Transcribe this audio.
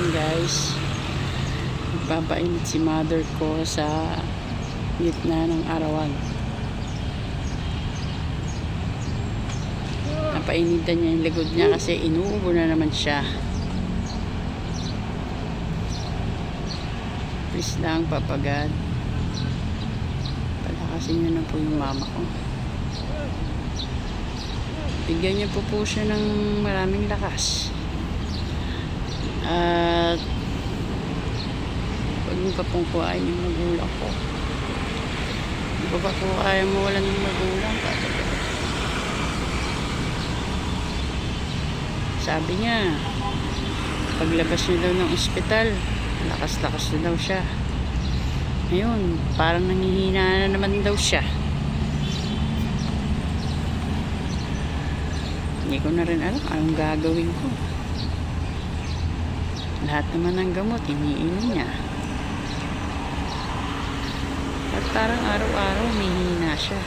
Ayan guys. Nagpapainit si mother ko sa gitna ng arawan. Napainitan niya yung ligod niya kasi inuubo na naman siya. Please lang, papagad. Palakasin niyo na po yung mama ko. Bigyan niyo po po siya ng maraming lakas. At huwag niyo pa pong kuhain yung magulang ko. Hindi ko pa kaya mawalan ng magulang. Sabi niya, paglabas niya daw ng ospital, lakas-lakas na daw siya. Ngayon, parang nangihina na naman daw siya. Hindi ko na rin alam anong gagawin ko. Lahat naman ng gamot, iniinom niya. At parang araw-araw, mihina siya.